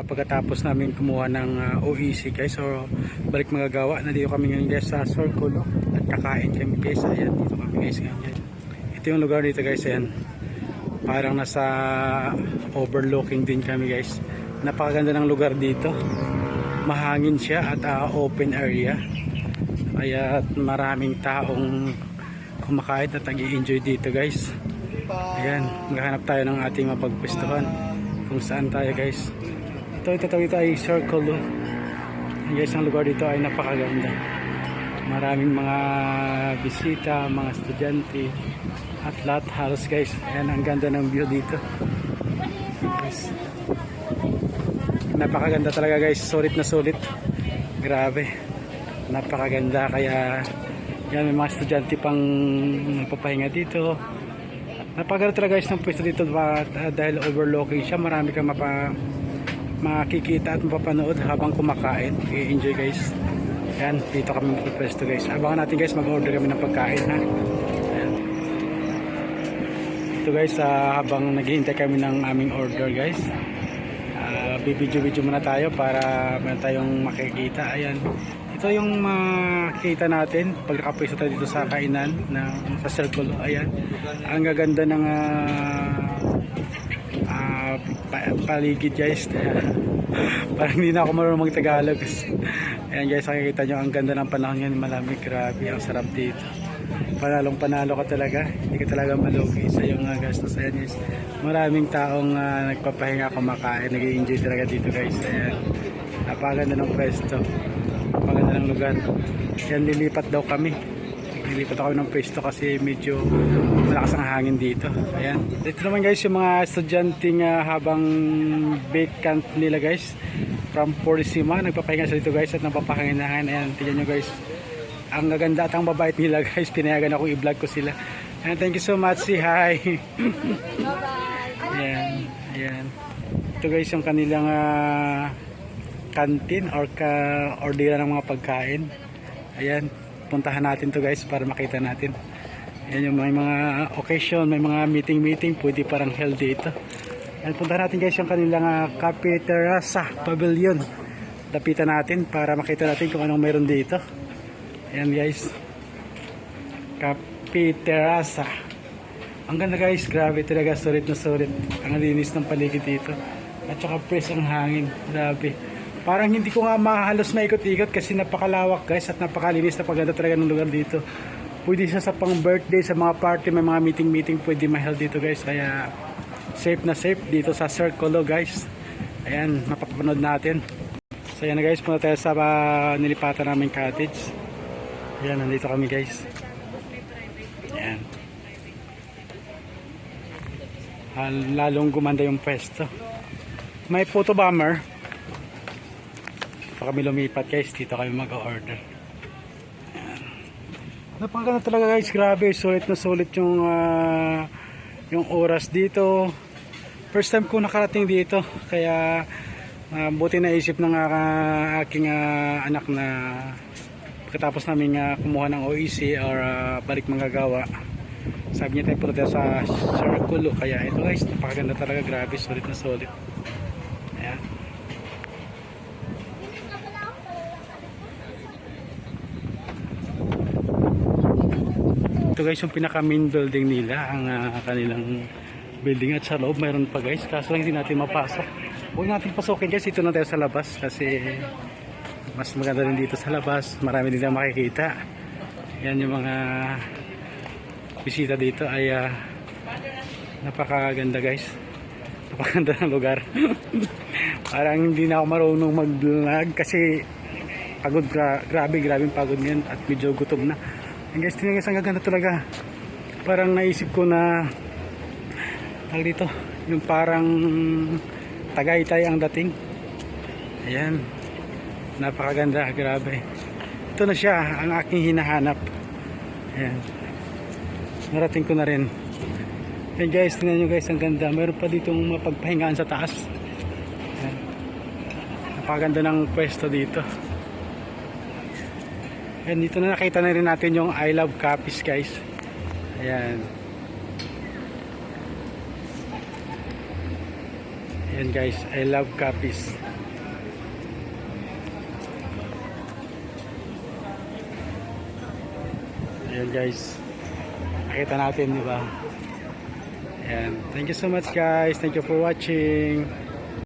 Ah, pagkatapos namin kumuha ng ah, OEC guys. So balik magagawa na dito kami ngayon guys sa Circle. At kakain kami guys. Ayan dito kami guys. Ngayon ito yung lugar dito guys. Ayan. Parang nasa overlooking din kami guys. Napakaganda ng lugar dito. Mahangin siya at ah, open area. Kaya maraming taong kumakain at nag-i-enjoy dito guys. Ayan maghahanap tayo ng ating mapagpwestuhan kung saan tayo guys ito ito ito ay circle oh. Ayan, guys ang lugar dito ay napakaganda. Maraming mga bisita mga estudyante at lahat halos guys ayan ang ganda ng view dito. Guys napakaganda talaga guys. Sulit na sulit. Grabe. Napakaganda. Kaya yan may mga estudyante pang nagpapahinga dito. Napakaganda talaga guys ng pwesto dito. Ba- dahil overlooking siya marami kang mapa makikita at mapapanood habang kumakain. I-enjoy guys. Yan dito kami magpwesto guys. Abangan natin guys mag-order kami ng pagkain ha? Ayan. ito guys ah, habang naghihintay kami ng aming order guys uh, bibidyo-video muna tayo para meron tayong makikita. Ayan. Ito yung makikita natin. Pag nakapwesto tayo dito sa kainan ng, sa circle ayan. Ang gaganda ng ah, pa- paligid guys. Parang hindi na ako marunong mag-Tagalog ayan guys nakikita nyo ang ganda ng panahon ngayon malamig grabe ang sarap dito. Panalong panalo ka talaga hindi ka talaga malugi. Sa iyong uh, gastos ayan guys. Maraming taong ah, nagpapahinga kumakain nag enjoy talaga dito guys. Ayan napakaganda ng pwesto napakaganda ng lugar. Yan lilipat daw kami Nilipat ako ng pwesto kasi medyo malakas ang hangin dito. Ayan. Dito naman guys yung mga estudyanteng ah, habang vacant nila guys. From Purisima. Nagpapahinga sila dito guys at napapakinginahan. Ayan. Tignan nyo guys. Ang gaganda at ang babait nila guys. Pinayagan ako i-vlog ko sila. Ayan. Thank you so much. Say hi. Ayan. Ayan. Ito guys yung kanilang ah, canteen or ka ordera ng mga pagkain. Ayan, puntahan natin to guys para makita natin. Ayan yung may mga occasion, may mga meeting-meeting, pwede parang healthy ito. Ayan, puntahan natin guys yung kanilang uh, Cafe Terraza Pavilion. Lapitan natin para makita natin kung anong meron dito. Ayan guys. Cafe Terraza. Ang ganda guys, grabe talaga, sulit na sulit. Ang linis ng paligid dito. At saka fresh ang hangin, grabe. Parang hindi ko nga mahalos maikot-ikot kasi napakalawak guys at napakalinis na paganda talaga ng lugar dito. Pwede siya sa pang birthday, sa mga party, may mga meeting-meeting, pwede mahal dito guys. Kaya safe na safe dito sa Circle guys. Ayan, mapapanood natin. So ayan na guys, punta tayo sa ah, nilipatan namin cottage. Ayan, nandito kami guys. Ayan. Ah, lalong gumanda yung pwesto. May photo bomber. Pa kami lumipat guys, dito kami mag-order. Napakaganda talaga guys, grabe, sulit na sulit yung ah, yung oras dito. First time ko nakarating dito, kaya ah, buti naisip ng ah, aking ah, anak na pagkatapos namin ah, kumuha ng OEC or ah, balik manggagawa. Sabi niya tayo punta sa Circulo, kaya ito guys, napakaganda talaga, grabe, sulit na sulit. Ito guys yung pinaka main building nila, ang ah, kanilang building at sa loob mayroon pa guys, kaso lang hindi natin mapasok. Huwag natin pasukin guys, ito na tayo sa labas kasi mas maganda rin dito sa labas, marami din na makikita. Yan yung mga bisita dito ay ah, napakaganda guys. Napakaganda ng lugar. Parang hindi na ako marunong mag-vlog kasi pagod gra grabe, grabe pagod ngayon at medyo gutom na. And guys, tingnan guys, ang gaganda talaga. Parang naisip ko na tawag dito, yung parang Tagaytay ang dating. Ayan. Napakaganda, grabe. Ito na siya, ang aking hinahanap. Ayan. Narating ko na rin. Ayan guys, tingnan nyo guys, ang ganda. Meron pa ditong mapagpahingaan sa taas. Ayan. Napakaganda ng pwesto dito. And dito na nakita na rin natin yung I love copies guys. Ayan. Ayan guys, I love copies. Ayan guys. Nakita natin, di ba? Ayan. Thank you so much guys. Thank you for watching.